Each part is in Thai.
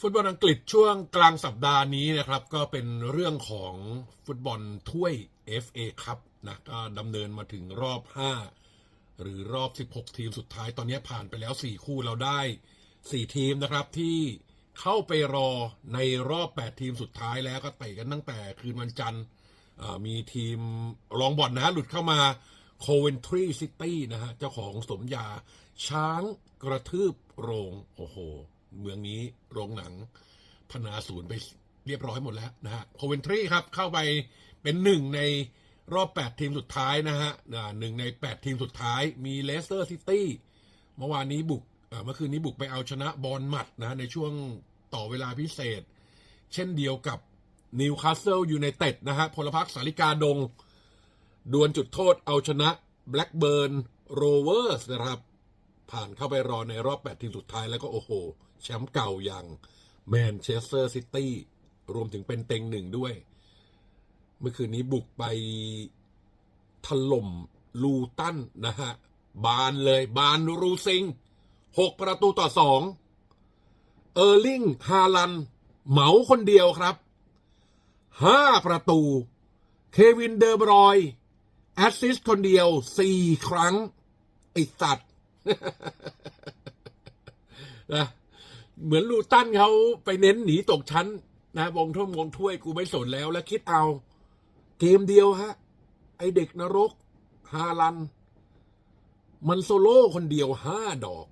ฟุตบอลอังกฤษช่วงกลางสัปดาห์นี้นะครับ ก็เป็นเรื่องของฟุตบอลถ้วย FA ครับนะก็ดำเนินมาถึงรอบ 5 หรือรอบ 16 ทีมสุดท้ายตอนนี้ผ่านไปแล้ว 4 คู่เราได้ 4 ทีมนะครับที่เข้าไปรอในรอบ 8 ทีมสุดท้ายแล้วก็เตะกันตั้งแต่คืนวันจันทร์มีทีมรองบอลนะหลุดเข้ามา Coventry City นะฮะเจ้าของสมยาช้างกระทืบโรง โอ้โห เมืองนี้โรงหนังพนาศูนย์ไปเรียบร้อยหมดแล้วนะฮะโคเวนทรีครับเข้าไปเป็นหนึ่งในรอบ 8 ทีมสุดท้ายนะฮะหนึ่งใน 8 ทีมสุดท้ายมีเลสเตอร์ซิตี้เมื่อวานนี้บุกเมื่อคืนนี้บุกไปเอาชนะบอลหมัดนะฮะในช่วงต่อเวลาพิเศษ เช่นเดียวกับนิวคาสเซิลยูไนเต็ดนะฮะพลพรรคสาริกาดง ดวลจุดโทษเอาชนะแบล็กเบิร์นโรเวอร์สนะครับ ผ่านเข้าไปรอในรอบ 8 ทีมสุดท้ายแล้วก็โอ้โห แชมป์เก่าอย่างแมนเชสเตอร์ซิตี้รวมถึงเป็นเต็งหนึ่งด้วย เมื่อคืนนี้บุกไปถล่มลูตันนะฮะ บานเลยบานรูซิงหกประตูต่อสองเออร์ลิงฮาลัน เหมาคนเดียวครับห้าประตู เควินเดอร์บรอย แอสซิสคนเดียวสี่ครั้งไอสัตว์ นะเหมือนลูตันเขาไปเน้นหนีตกชั้น นะวงท่วมวงถ้วยกูไม่สนแล้ว แล้วคิดเอา เกมเดียวฮะ ไอเด็กนรก ฮาลัน มันโซโล่คนเดียวห้าดอก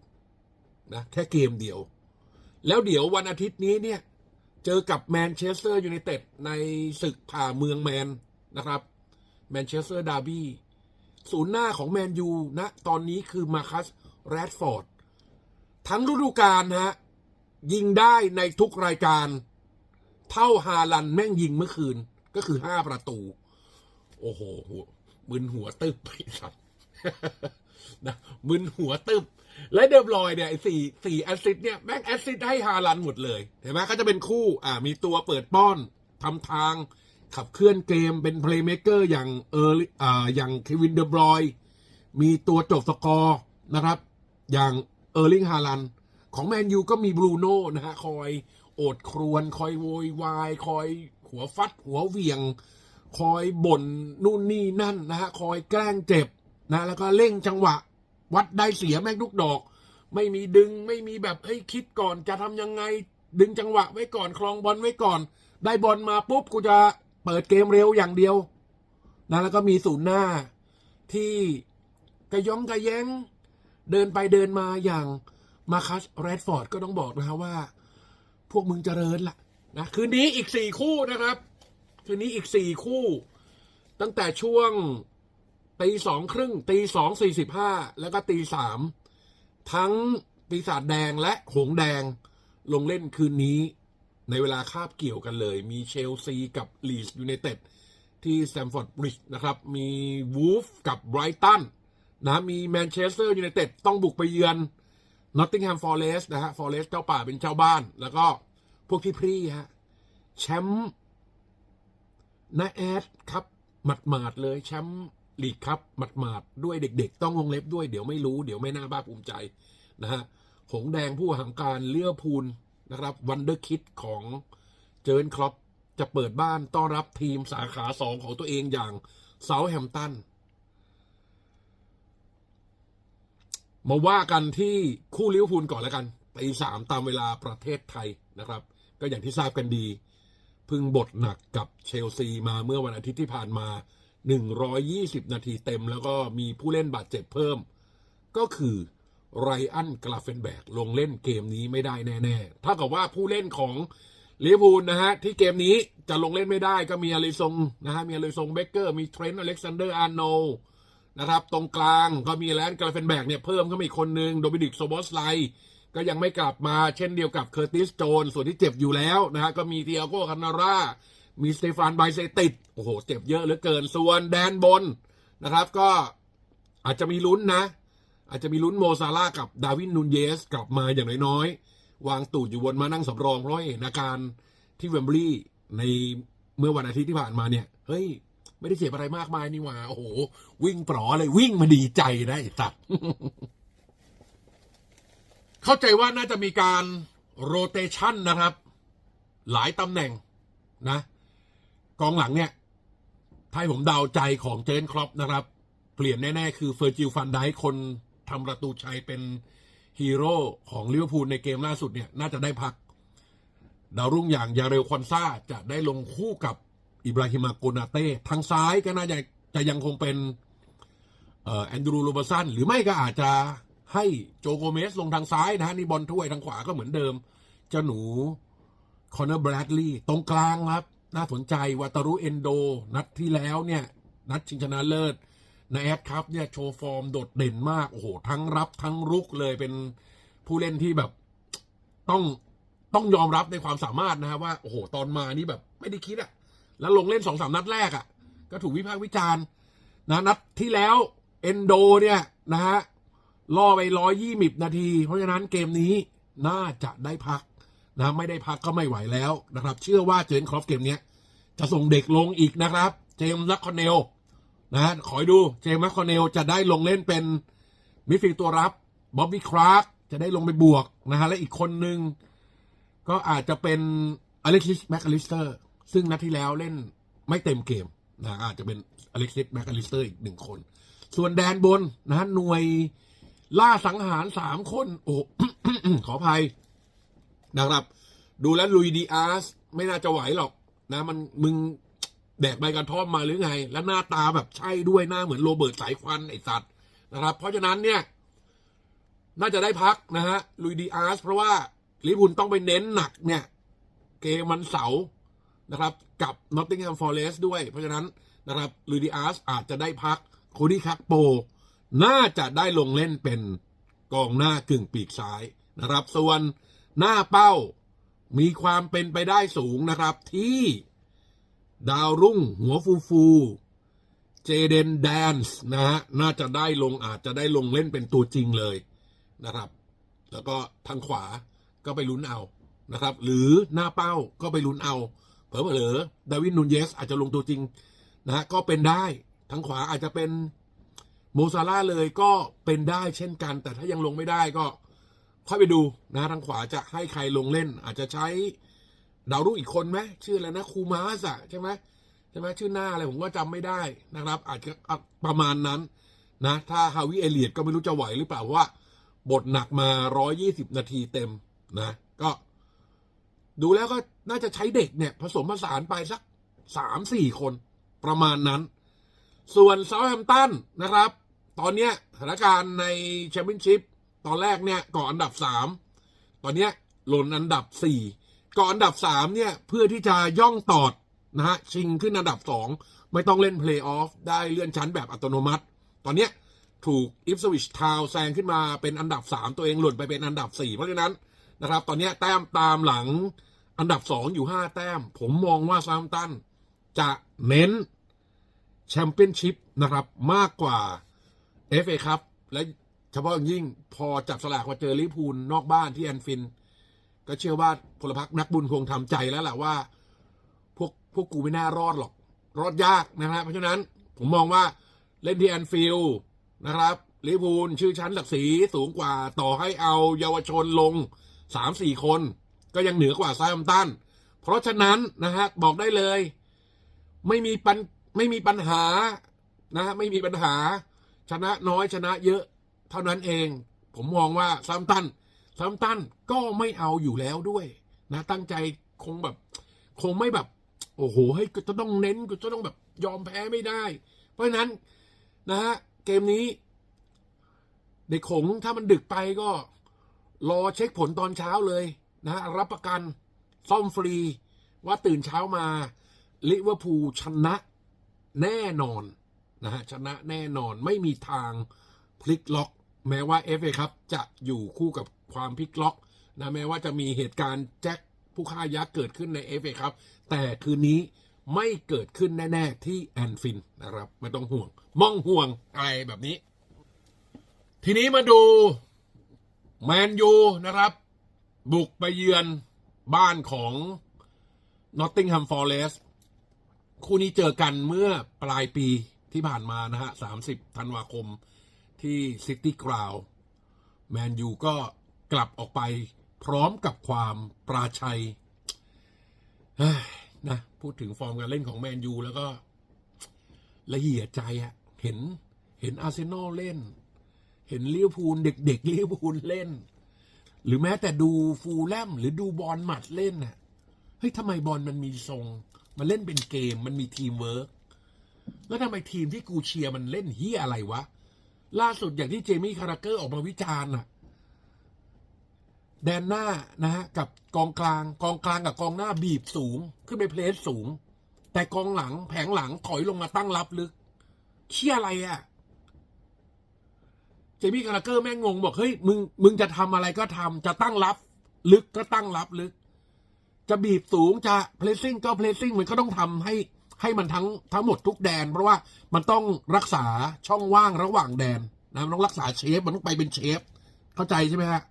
นะ แค่เกมเดียว แล้วเดี๋ยววันอาทิตย์นี้เนี่ย เจอกับแมนเชสเตอร์ยูไนเต็ดในศึกผ่าเมืองแมนนะครับแมนเชสเตอร์ดาร์บี้ศูนย์หน้าของแมนยูนะ ตอนนี้คือมาคัส แรดฟอร์ด ทั้งฤดูกาลฮะ ยิงได้ในทุกรายการ เท่าฮาลันแม่งยิงเมื่อคืนก็คือห้าประตู โอ้โหมึนหัวตึบไปสัตว์นะมึนหัวตึบและเดบรอยเนี่ยไอ้สี่สี่แอสซิสต์เนี่ยแม่งแอสซิสต์ให้ฮาลันหมดเลยเห็นไหมก็จะเป็นคู่ อ่า มีตัวเปิดป้อนทำทางขับเคลื่อนเกมเป็นเพลย์เม k เกอร์อย่างเอออ่าอย่างเควินเดบรอย มีตัวจบสกอร์นะครับ อย่างเออร์ลิงฮาลันของแมนยูก็มีบรูโน่นะฮะ คอยโอดครวน คอยโวยวาย คอยหัวฟัด หัวเวียง คอยบ่นนู่นนี่นั่นนะฮะ คอยแกล้งเจ็บนะ แล้วก็เร่งจังหวะ วัดได้เสียแม่งทุกดอก ไม่มีดึงไม่มีแบบเฮ้ยคิดก่อนจะทำยังไง ดึงจังหวะไว้ก่อนคลองบอลไว้ก่อน ได้บอลมาปุ๊บกูจะเปิดเกมเร็วอย่างเดียวนะแล้วก็มีศูนย์หน้าที่กระย้องกระแย้ง เดินไปเดินมาอย่างมาคัสแรดฟอร์ดก็ต้องบอกนะครับว่า พวกมึงเจริญละนะคืนนี้อีกสี่คู่นะครับ คืนนี้อีกสี่คู่ ตั้งแต่ช่วงตีสองครึ่งตีสองสี่สิบห้าแล้วก็ตีสามทั้งปีศาจแดงและหงแดงลงเล่นคืนนี้ ในเวลาคาบเกี่ยวกันเลย มีเชลซีกับลีสยูไนเต็ดที่แซมฟอร์ดบริดจ์นะครับ มีวูฟกับไบรตัน นะมีแมนเชสเตอร์ยูไนเต็ดต้องบุกไปเยือนนอตติงแฮมฟอร์เรสนะฮะฟอร์เรสเจ้าป่าเป็นเจ้าบ้าน แล้วก็พวกที่พรีฮะแชมป์นาแอดครับหมัดหมาดเลยแชมป์ลีกครับหมัดหมาดด้วยเด็ก ๆ ต้องวงเล็บด้วยเดี๋ยวไม่รู้เดี๋ยวไม่น่าบ้าภูมิใจนะฮะหงแดงผู้หังการเลี้ยวพูลนะครับวันเดอร์คิดของเจิร์นครอปจะเปิดบ้านต้อนรับทีมสาขาสองของตัวเองอย่างเซาแฮมตัน มาว่ากันที่คู่ลิเวอร์พูลก่อนแล้วกันตีสามตามเวลาประเทศไทยนะครับ ก็อย่างที่ทราบกันดี พึ่งบทหนักกับเชลซีมาเมื่อวันอาทิตย์ที่ผ่านมา 120 นาทีเต็ม แล้วก็มีผู้เล่นบาดเจ็บเพิ่ม ก็คือไรอันกราเฟนแบกลงเล่นเกมนี้ไม่ได้แน่ๆถ้ากับว่าผู้เล่นของลิเวอร์พูลนะฮะ ที่เกมนี้จะลงเล่นไม่ได้ก็มีอลิซงนะฮะมีอลิซงเบเกอร์มีเทรนต์อเล็กซานเดอร์อาร์โน นะครับ ตรงกลางก็มีแลนด์กราเฟนแบกเนี่ยเพิ่มเข้ามาอีกคนนึงโดมินิกโซบอสไลก็ยังไม่กลับมาเช่นเดียวกับเคอร์ติสโจนส่วนที่เจ็บอยู่แล้วนะฮะก็มีเตียโกคานาร่ามีสเตฟานไบเซติดโอ้โหเจ็บเยอะเหลือเกินส่วนแดนบนนะครับ ก็อาจจะมีลุ้นนะ อาจจะมีลุ้นโมซาร่ากับดาวินนูนเยส กลับมาอย่างน้อยๆ วางตูดอยู่บนมานั่งสำรองเพราะเห็นอาการที่เวมบลีย์ในเมื่อวันอาทิตย์ที่ผ่านมาเนี่ยเฮ้ย ไม่ได้เจ็บอะไรมากมายนี่หว่า โอ้โห วิ่งปลอเลยวิ่งมาดีใจนะไอ้สัตว์เข้าใจว่าน่าจะมีการโรเตชันนะครับ หลายตำแหน่งนะ กองหลังเนี่ยถ้าผมเดาใจของเจนครอปนะครับ เปลี่ยนแน่ ๆ คือเฟอร์จิลฟันไดค์คนทำประตูชัยเป็นฮีโร่ของลิเวอร์พูลในเกมล่าสุดเนี่ย น่าจะได้พัก ดาวรุ่งอย่างยาเรลคอนซาจะได้ลงคู่กับ อิบราฮิมาโกนาเต้ทางซ้ายก็น่าจะจะยังคงเป็นแอนดรูโรเบสันหรือไม่ก็อาจจะให้โจโกเมสลงทางซ้ายนะฮะนี่บอลถ้วยทางขวาก็เหมือนเดิม เจ้าหนูคอนเนอร์แบรดลีย์ตรงกลางครับ น่าสนใจวาตารุเอนโด นัดที่แล้วเนี่ย นัดชิงชนะเลิศในแอดครับเนี่ยโชว์ฟอร์มโดดเด่นมาก โอ้โห ทั้งรับทั้งรุกเลยเป็นผู้เล่นที่แบบต้องต้องยอมรับในความสามารถนะฮะว่า โอ้โห ตอนมานี่แบบไม่ได้คิดอะ แล้วลงเล่นสองสามนัดแรกอะก็ถูกวิพากษ์วิจารณ์นะนัดที่แล้วเอนโดเนี่ยนะฮะล่อไปร้อยยี่สิบนาที เพราะฉะนั้นเกมนี้น่าจะได้พักนะไม่ได้พักก็ไม่ไหวแล้วนะครับ เชื่อว่าเจนครอฟเกมเนี้ยจะส่งเด็กลงอีกนะครับ เจมส์ลัคคอนเนลนะขอยดูเจมส์ลัคคอนเนลจะได้ลงเล่นเป็นมิดฟิลด์ตัวรับบ๊อบบี้คราร์กจะได้ลงไปบวกนะฮะและอีกคนหนึ่งก็อาจจะเป็นอเล็กซิสแมคอลิสเตอร์ ซึ่งนัดที่แล้วเล่นไม่เต็มเกมนะอาจจะเป็นอเล็กซิสแมคอลิสเตอร์อีกหนึ่งคน ส่วนแดนบนนะฮะหน่วยล่าสังหารสามคน โอ้ขออภัยนะครับ ดูแล้วลุยดีอาร์สไม่น่าจะไหวหรอกนะ มันมึงแดกใบกระท่อมมาหรือไง แล้วหน้าตาแบบใช่ด้วยหน้าเหมือนโรเบิร์ตสายควันไอสัตว์นะครับ เพราะฉะนั้นเนี่ย น่าจะได้พักนะฮะลุยดีอาร์สเพราะว่าลิเวอร์พูลต้องไปเน้นหนักเนี่ย เกมวันเสาร์ นะครับ กับนอตติงแฮมฟอร์เรสด้วย เพราะฉะนั้นนะครับลุยดีอาร์สอาจจะได้พักโคดี้คักโป น่าจะได้ลงเล่นเป็นกองหน้ากึ่งปีกซ้ายนะครับ ส่วนหน้าเป้ามีความเป็นไปได้สูงนะครับที่ดาวรุ่งหัวฟูฟูเจเดนแดนส์นะฮะน่าจะได้ลงอาจจะได้ลงเล่นเป็นตัวจริงเลยนะครับ แล้วก็ทางขวาก็ไปลุ้นเอานะครับ หรือหน้าเป้าก็ไปลุ้นเอา เผลอๆดาวินนูนเยส อาจจะลงตัวจริงนะฮะก็เป็นได้ทางขวาอาจจะเป็นโมซาร่าเลยก็เป็นได้เช่นกัน แต่ถ้ายังลงไม่ได้ก็ค่อยไปดูนะทางขวาจะให้ใครลงเล่น อาจจะใช้ดาวรุ่งอีกคนไหมชื่ออะไรนะคูมาสอะใช่ไหมใช่ไหมชื่อหน้าอะไรผมก็จำไม่ได้นะครับ อาจจะประมาณนั้นนะถ้าฮาวิเอเลียดก็ไม่รู้จะไหวหรือเปล่าว่าบทหนักมา 120 นาทีเต็มนะ ก็ดูแล้วก็ น่าจะใช้เด็กเนี่ย ผสมผสานไปสักสามสี่คนประมาณนั้น ส่วนเซาท์แฮมตันนะครับ ตอนเนี้ยสถานการณ์ในแชมเปี้ยนชิพตอนแรกเนี่ยก่อนอันดับสามตอนเนี้ยหล่นอันดับสี่ก่อนอันดับสามเนี่ยเพื่อที่จะย่องตอดนะฮะชิงขึ้นอันดับสองไม่ต้องเล่นเพลย์ออฟได้เลื่อนชั้นแบบอัตโนมัติ ตอนเนี้ยถูกอิฟสวิชทาวแซงขึ้นมาเป็นอันดับสามตัวเองหล่นไปเป็นอันดับสี่เพราะฉะนั้นนะครับ ตอนเนี้ยแต้มตามหลัง อันดับสองอยู่ห้าแต้ม ผมมองว่าซามตันจะเน้นแชมเปี้ยนชิพนะครับมากกว่า FA ครับ และเฉพาะยิ่งพอจับสลากมาเจอลิพูลนอกบ้านที่แอนฟิน ก็เชื่อว่าพลพรรคนักบุญคงทำใจแล้วแหละว่า พวกพวกกูไม่น่ารอดหรอก รอดยากนะฮะเพราะฉะนั้นผมมองว่าเล่นที่แอนฟิลนะครับลิพูลชื่อชั้นศักดิ์ศรีสูงกว่าต่อให้เอาเยาวชนลงสามสี่คน ก็ยังเหนือกว่าไซมตัน เพราะฉะนั้นนะฮะบอกได้เลย ไม่มีปัญไม่มีปัญหานะฮะไม่มีปัญหา ชนะน้อยชนะเยอะ เท่านั้นเอง ผมมองว่าซัมตันซัมตันก็ไม่เอาอยู่แล้วด้วยนะตั้งใจคงแบบ คงไม่แบบ โอ้โหให้ยจะต้องเน้นจะต้องแบบยอมแพ้ไม่ได้ เพราะฉะนั้นนะฮะเกมนี้ เด็กขงถ้ามันดึกไปก็ รอเช็คผลตอนเช้าเลย นะรับประกันซ่อมฟรีว่าตื่นเช้ามาลิเวอร์พูลชนะแน่นอนนะฮะชนะแน่นอนไม่มีทางพลิกล็อก แม้ว่าเอฟเอครับจะอยู่คู่กับความพลิกล็อกนะแม้ว่าจะมีเหตุการณ์แจ็คผู้ฆ่ายักษ์เกิดขึ้นในเอฟเอครับ แต่คืนนี้ไม่เกิดขึ้นแน่ ๆ ที่แอนฟินนะครับ ไม่ต้องห่วง มองห่วงอะไรแบบนี้ ทีนี้มาดูแมนยูนะครับ บุกไปเยือนบ้านของนอตติง h ฮมฟอร์เรสคู่นี้เจอกันเมื่อปลายปีที่ผ่านมานะฮะ 30 ธันวาคมที่ซิตี้กราวแมนยูก็กลับออกไปพร้อมกับความปราชัยนะพูดถึงฟอร์มการเล่นของแมนยูแล้วก็ละเอียดใจอะเห็นเห็นอาร์เซนอลเล่น เห็นลิเวอร์พูลเด็กๆลิเวอร์พูลเล่น หรือแม้แต่ดูฟูลแลมหรือดูบอลหมัดเล่นน่ะเฮ้ยทำไมบอลมันมีทรง มันเล่นเป็นเกมมันมีทีมเวิร์กแล้วทำไมทีมที่กูเชียร์มันเล่นเฮียอะไรวะ ล่าสุดอย่างที่เจมี่คาราเกอร์ออกมาวิจารณ์น่ะ แดนหน้านะฮะกับกองกลาง กองกลางกับกองหน้าบีบสูง ขึ้นไปเพลสสูง แต่กองหลังแผงหลังถอยลงมาตั้งรับลึกเชี่ยอะไรอะ่ะ จมี่คาราเกอร์แม่งงงบอกเฮ้ยมึงมึงจะทำอะไรก็ทำจะตั้งรับ ลึกก็ตั้งรับลึก จะบีบสูงจะเพลสซิ่งก็เพลสซิ่งมันก็ต้องทำให้ให้มันทั้งทั้งหมดทุกแดน เพราะว่ามันต้องรักษาช่องว่างระหว่างแดนนะมันต้องรักษาเชฟมันต้องไปเป็นเชฟ เข้าใจใช่ไหมฮะ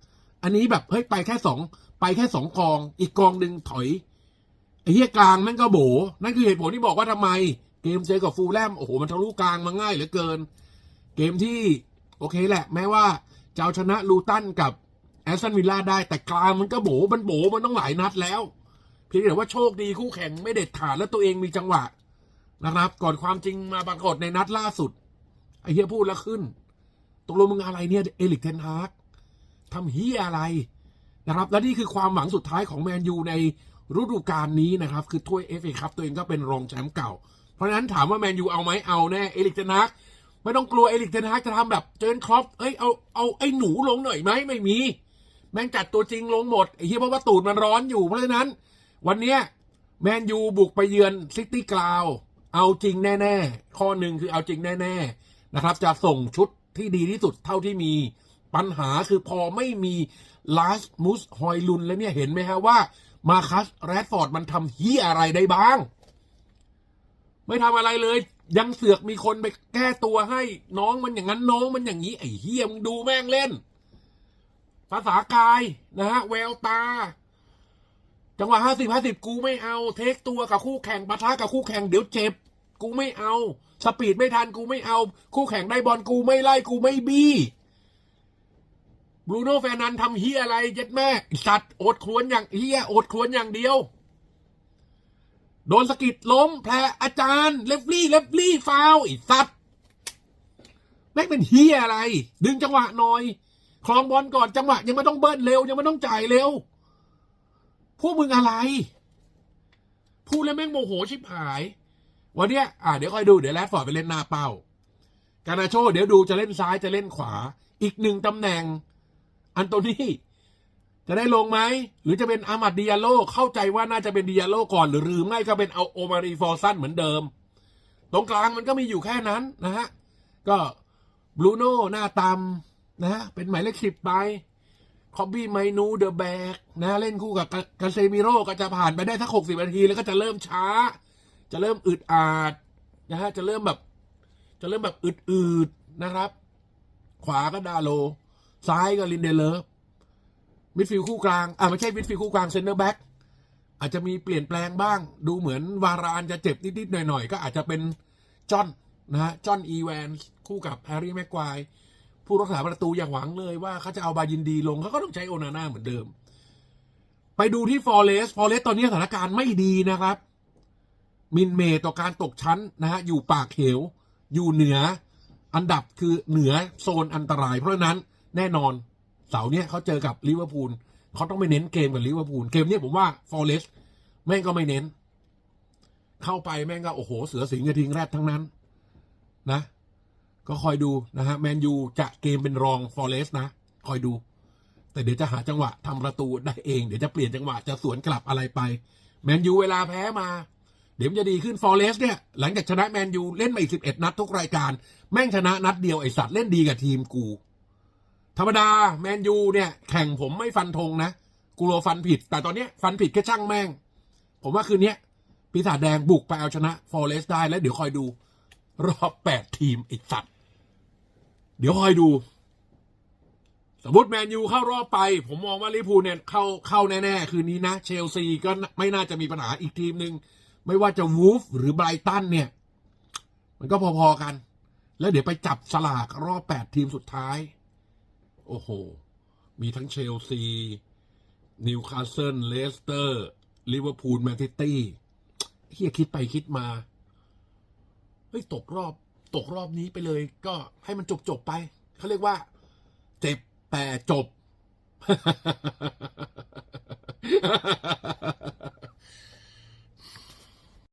อันนี้แบบเฮ้ยไปแค่สองไปแค่สองกอง อีกกองหนึ่งถอยไอ้เหี้ยกลางแม่งก็โบนั่นคือเหตุผลที่บอกว่าทำไม เกมเจอกับฟูลแลมโอ้โหมันทะลุกลางมาง่ายเหลือเกิน เกมที่ โอเคแหละ แม้ว่าจะเอาชนะลูตันกับแอสตันวิลล่าได้แต่กลางมันก็โบมันโบมันต้องหลายนัดแล้ว เพียงแต่ว่าโชคดีคู่แข่งไม่เด็ดขาดแล้วตัวเองมีจังหวะนะครับ ก่อนความจริงมาปรากฏในนัดล่าสุดไอ้เฮียพูดแล้วขึ้นตกลงมึงอะไรเนี่ย เอลิกเทนฮากทำเฮียอะไรนะครับ และนี่คือความหวังสุดท้ายของแมนยูในฤดูกาลนี้นะครับ คือถ้วยเอฟเอคัพตัวเองก็เป็นรองแชมป์เก่า เพราะฉะนั้นถามว่าแมนยูเอาไหมเอาแน่เอลิกเทนฮาก ไม่ต้องกลัวเอลิกเทนฮากจะทำแบบเจนครอปเอ้ยเอาเอาไอ้หนูลงหน่อยไหมไม่มี แม่งจัดตัวจริงลงหมดไอ้เฮียเพราะว่าตูดมันร้อนอยู่เพราะฉะนั้น วันเนี้ยแมนยูบุกไปเยือนซิตี้กราวเอาจริงแน่ๆ ข้อหนึ่งคือเอาจริงแน่ๆนะครับ จะส่งชุดที่ดีที่สุดเท่าที่มีปัญหาคือพอไม่มีลาสมุสฮอยลุนแล้วเนี่ยเห็นไหมฮะว่า มาคัสแรดฟอร์ดมันทำเฮียอะไรได้บ้าง ไม่ทำอะไรเลย ยังเสือกมีคนไปแก้ตัวให้น้องมันอย่างนั้นน้องมันอย่างนี้ไอ้เฮียมึงดูแม่งเล่น ภาษากายนะฮะแววตา จังหวะห้าสิบห้าสิบกูไม่เอา เทคตัวกับคู่แข่งปะทะกับคู่แข่งเดี๋ยวเจ็บ กูไม่เอา สปีดไม่ทันกูไม่เอา คู่แข่งได้บอลกูไม่ไล่กูไม่บี้บรูโน่แฟนันทำเฮียอะไรเจ็ดแม่สัตว์อดครวนอย่างเฮียอดครวนอย่างเดียว โดนสกิดล้มแผลอาจารย์เลฟลี่เลฟลี่ฟาวไอ้สัตว์แม่งเป็นเฮียอะไร ดึงจังหวะหน่อย คลองบอลก่อนจังหวะ ยังไม่ต้องเบิ้ลเร็ว ยังไม่ต้องจ่ายเร็ว พวกมึงอะไร พูดแล้วแม่งโมโหชิบหาย วันเนี้ยอ่าเดี๋ยวคอยดูเดี๋ยวแรดฟอร์ดไปเล่นหน้าเป้า การนาโช เดี๋ยวดูจะเล่นซ้ายจะเล่นขวา อีกหนึ่งตำแหน่ง อันโตนี่ จะได้ลงไหม หรือจะเป็นอามัดดิยาโลเข้าใจว่าน่าจะเป็นดิยาโลก่อนหรือหรือไม่ก็เป็นเอาโอมารีฟอร์ซันเหมือนเดิม ตรงกลางมันก็มีอยู่แค่นั้นนะฮะ ก็บรูโน่หน้าตำนะฮะ เป็นหมายเลขสิบไปคอบบี้ไมนูเดอะแบกนะ เล่นคู่กับกาเซมิโร่ก็จะผ่านไปได้สักหกสิบนาที แล้วก็จะเริ่มช้า จะเริ่มอึดอาดนะฮะ จะเริ่มแบบ จะเริ่มแบบอึดๆนะครับ ขวาก็ดาโล ซ้ายก็ลินเดเลฟ มิดฟิลด์คู่กลางอ่าไม่ใช่มิดฟิลด์คู่กลางเซนเตอร์แบ็กอาจจะมีเปลี่ยนแปลงบ้าง ดูเหมือนวารานจะเจ็บนิดๆหน่อยๆ ก็อาจจะเป็นจอนนะฮะจอนอีแวนคู่กับแฮร์รี่แม็กควายผู้รักษาประตูอย่างหวังเลยว่าเขาจะเอาบายินดีลงเขาก็ต้องใช้โอนาน่าเหมือนเดิม ไปดูที่ฟอร์เรสฟอร์เรสตอนนี้สถานการณ์ไม่ดีนะครับ มินเมย์ต่อการตกชั้นนะฮะอยู่ปากเหว อยู่เหนือ อันดับคือเหนือโซนอันตราย เพราะนั้นแน่นอน เสาร์เนี้ยเขาเจอกับลิเวอร์พูลเขาต้องไปเน้นเกมกับลิเวอร์พูลเกมเนี้ยผมว่าฟอร์เรสแม่งก็ไม่เน้น เข้าไปแม่งก็โอ้โห เสือสิงกระทิงแรดทั้งนั้น นะ ก็คอยดูนะฮะแมนยูจะเกมเป็นรองฟอร์เรสนะ คอยดู แต่เดี๋ยวจะหาจังหวะทำประตูได้เองเดี๋ยวจะเปลี่ยนจังหวะจะสวนกลับอะไรไปแมนยูเวลาแพ้มาเดี๋ยวมันจะดีขึ้นฟอร์เรสเนี่ย หลังจากชนะแมนยูเล่นมาอีกสิบเอ็ดนัดทุกรายการ แม่งชนะนัดเดียวไอสัตว์เล่นดีกับทีมกู ธรรมดาแมนยูเนี่ย แข่งผมไม่ฟันธงนะกูรัวฟันผิด แต่ตอนเนี้ยฟันผิดแค่ช่างแม่ง ผมว่าคืนเนี้ยปีศาจแดงบุกไปเอาชนะฟอร์เรสได้แล้วเดี๋ยวคอยดู รอบแปดทีมไอสัตว์ เดี๋ยวคอยดู สมมติแมนยูเข้ารอบไป ผมมองว่าลิพูเนี่ยเข้าเข้าแน่ๆ คืนนี้นะ เชลซีก็ไม่น่าจะมีปัญหาอีกทีมหนึ่งไม่ว่าจะวูฟหรือไบรตันเนี่ย มันก็พอๆกัน แล้วเดี๋ยวไปจับสลากรอบแปดทีมสุดท้าย โอ้โห มีทั้งเชลซี นิวคาสเซิล เลสเตอร์ ลิเวอร์พูล แมนซิตี้เฮียคิดไปคิดมา เฮ้ย ตกรอบ ตกรอบนี้ไปเลย ก็ให้มันจบจบๆไป เขาเรียกว่า เจ็บแต่จบ